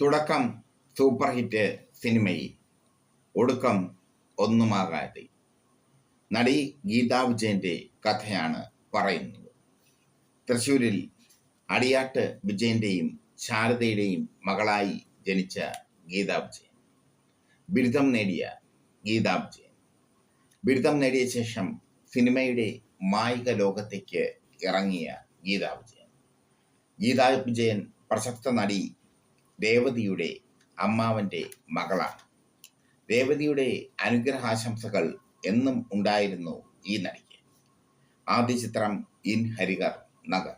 തുടക്കം super hit സിനിമയിൽ. ഒടുക്കം ഒന്നുമാകാതെ നടി ഗീതാ വിജയന്റെ കഥയാണ് പറയുന്നത്. തൃശൂരിൽ അടിയാട്ട് വിജയന്റെയും ശാരദയുടെയും മകളായി ജനിച്ച ഗീതാ വിജയൻ. ബിരുദം നേടിയ ഗീതാ വിജയൻ. ബിരുദം നേടിയ ശേഷം സിനിമയുടെ മായിക ലോകത്തേക്ക് ഇറങ്ങിയ ഗീതാ വിജയൻ. ഗീതാ വിജയൻ പ്രശസ്ത നടി രേവതിയുടെ അമ്മാവന്റെ മകളാണ്. രേവതിയുടെ അനുഗ്രഹാശംസകൾ എന്നും ഉണ്ടായിരുന്നു ഈ നടിക്ക്. ആദ്യ ചിത്രം ഇൻ ഹരികർ നഗർ.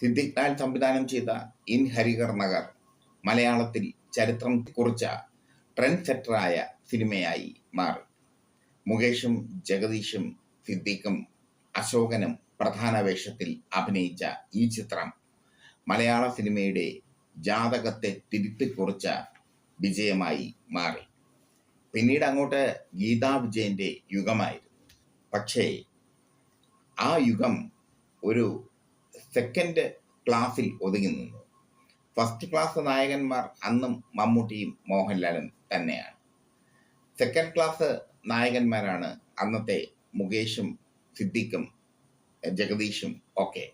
സിദ്ദിഖ് സംവിധാനം ചെയ്ത ഇൻ ഹരികർ നഗർ മലയാളത്തിൽ ചരിത്രം കുറിച്ച ട്രെൻഡ് സെറ്ററായ സിനിമയായി മാറി. മുകേഷും ജഗദീഷും സിദ്ദിഖും അശോകനും പ്രധാന വേഷത്തിൽ അഭിനയിച്ച ഈ ചിത്രം മലയാള സിനിമയുടെ ജാതകത്തെ തിരുത്തിക്കുറിച്ച വിജയമായി മാറി. പിന്നീട് അങ്ങോട്ട് ഗീതാ വിജയന്റെ യുഗമായിരുന്നു. പക്ഷേ ആ യുഗം ഒരു സെക്കൻഡ് ക്ലാസ്സിൽ ഒതുങ്ങി നിന്നു. ഫസ്റ്റ് ക്ലാസ് നായകന്മാർ അന്നും മമ്മൂട്ടിയും മോഹൻലാലും തന്നെയാണ്. സെക്കൻഡ് ക്ലാസ് നായകന്മാരാണ് അന്നത്തെ മുകേഷും സിദ്ദിഖും ജഗദീഷും ഒക്കെ.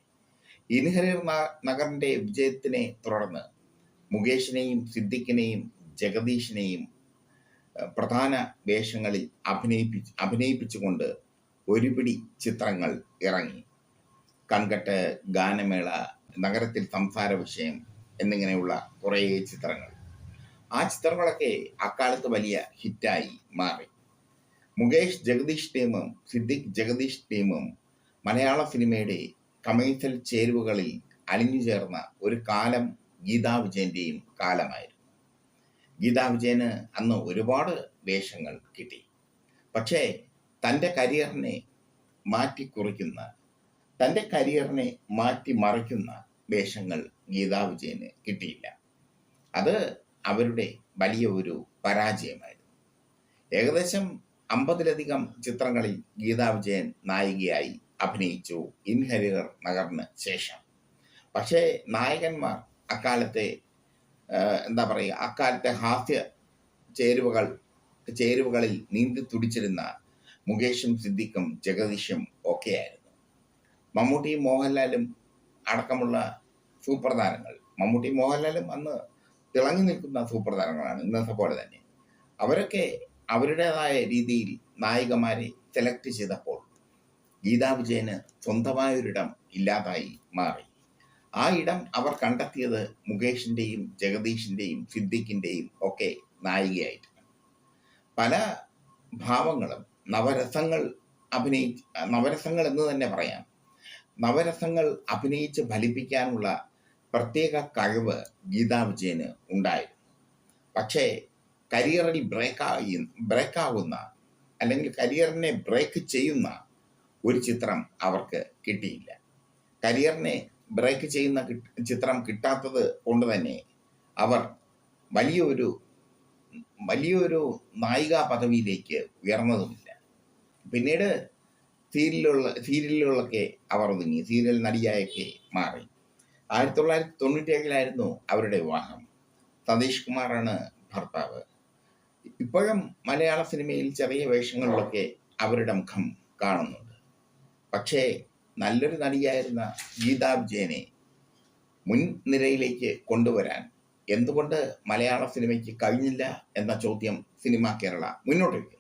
ഇൻഹരിർ നഗറിന്റെ വിജയത്തിനെ തുടർന്ന് മുകേഷിനെയും സിദ്ദിഖിനെയും ജഗദീഷിനെയും പ്രധാന വേഷങ്ങളിൽ അഭിനയിപ്പി അഭിനയിപ്പിച്ചുകൊണ്ട് ഒരുപിടി ചിത്രങ്ങൾ ഇറങ്ങി. കൺകെട്ട് ഗാനമേള നഗരത്തിൽ സംസാര വിഷയം എന്നിങ്ങനെയുള്ള കുറേ ചിത്രങ്ങൾ. ആ ചിത്രങ്ങളൊക്കെ അക്കാലത്ത് വലിയ ഹിറ്റായി മാറി. മുകേഷ് ജഗദീഷ് ടീമും സിദ്ദിഖ് ജഗദീഷ് ടീമും മലയാള സിനിമയുടെ കമേഴ്സ്യൽ ചേരുവകളിൽ അലിഞ്ഞു ചേർന്ന ഒരു കാലം ഗീതാ വിജയന്റെയും കാലമായിരുന്നു. ഗീതാ വിജയന് അന്ന് ഒരുപാട് വേഷങ്ങൾ കിട്ടി. പക്ഷേ തന്റെ കരിയറിനെ മാറ്റിക്കുറിക്കുന്ന തന്റെ കരിയറിനെ മാറ്റി മറിക്കുന്ന വേഷങ്ങൾ ഗീതാ വിജയന് കിട്ടിയില്ല. അത് അവരുടെ വലിയ ഒരു പരാജയമായിരുന്നു. ഏകദേശം അമ്പതിലധികം ചിത്രങ്ങളിൽ ഗീതാ വിജയൻ നായികയായി അഭിനയിച്ചു ഇൻഹരിയർ നഗറിന് ശേഷം. പക്ഷേ നായകന്മാർ അക്കാലത്തെ എന്താ പറയുക അക്കാലത്തെ ഹാസ്യ ചേരുവകൾ ചേരുവകളിൽ നീന്തി തുടിച്ചിരുന്ന മുകേഷും സിദ്ദിഖും ജഗദീഷും ഒക്കെയായിരുന്നു. മമ്മൂട്ടിയും മോഹൻലാലും അടക്കമുള്ള സൂപ്പർ താരങ്ങൾ മമ്മൂട്ടി മോഹൻലാലും അന്ന് തിളങ്ങി നിൽക്കുന്ന സൂപ്പർ താരങ്ങളാണ് ഇന്നത്തെ പോലെ തന്നെ. അവരൊക്കെ അവരുടേതായ രീതിയിൽ നായികമാരെ സെലക്ട് ചെയ്തപ്പോൾ ഗീതാ വിജയന് സ്വന്തമായൊരിടം ഇല്ലാതായി മാറി. ആ ഇടം അവർ കണ്ടെത്തിയത് മുകേഷിന്റെയും ജഗദീഷിന്റെയും സിദ്ദിഖിന്റെയും ഒക്കെ നായികയായിട്ടാണ് പല ഭാവങ്ങളും നവരസങ്ങൾ അഭിനയി നവരസങ്ങൾ എന്ന് തന്നെ പറയാം. നവരസങ്ങൾ അഭിനയിച്ച് ഫലിപ്പിക്കാനുള്ള പ്രത്യേക കഴിവ് ഗീതാ വിജയന് ഉണ്ടായിരുന്നു. പക്ഷേ കരിയറിൽ ബ്രേക്കായി ബ്രേക്കാകുന്ന അല്ലെങ്കിൽ കരിയറിനെ ബ്രേക്ക് ചെയ്യുന്ന ഒരു ചിത്രം അവർക്ക് കിട്ടിയില്ല. കരിയറിനെ ബ്രേക്ക് ചെയ്യുന്ന ചിത്രം കിട്ടാത്തത് കൊണ്ട് തന്നെ അവർ വലിയൊരു വലിയൊരു നായികാ പദവിയിലേക്ക് ഉയർന്നതുമില്ല. പിന്നീട് സീരിയലുള്ള സീരിയലുകളൊക്കെ അവർ ഒതുങ്ങി സീരിയൽ നടിയായൊക്കെ മാറി. ആയിരത്തി തൊള്ളായിരത്തി തൊണ്ണൂറ്റേഴിലായിരുന്നു അവരുടെ വിവാഹം. സതീഷ് കുമാറാണ് ഭർത്താവ്. ഇപ്പോഴും മലയാള സിനിമയിൽ ചെറിയ വേഷങ്ങളിലൊക്കെ അവരുടെ മുഖം കാണുന്നുണ്ട്. പക്ഷേ നല്ലൊരു നടിയായിരുന്ന ഗീതാ വിജയനെ മുൻനിരയിലേക്ക് കൊണ്ടുവരാൻ എന്തുകൊണ്ട് മലയാള സിനിമയ്ക്ക് കഴിഞ്ഞില്ല എന്ന ചോദ്യം സിനിമ കേരള മുന്നോട്ട് വയ്ക്കുന്നു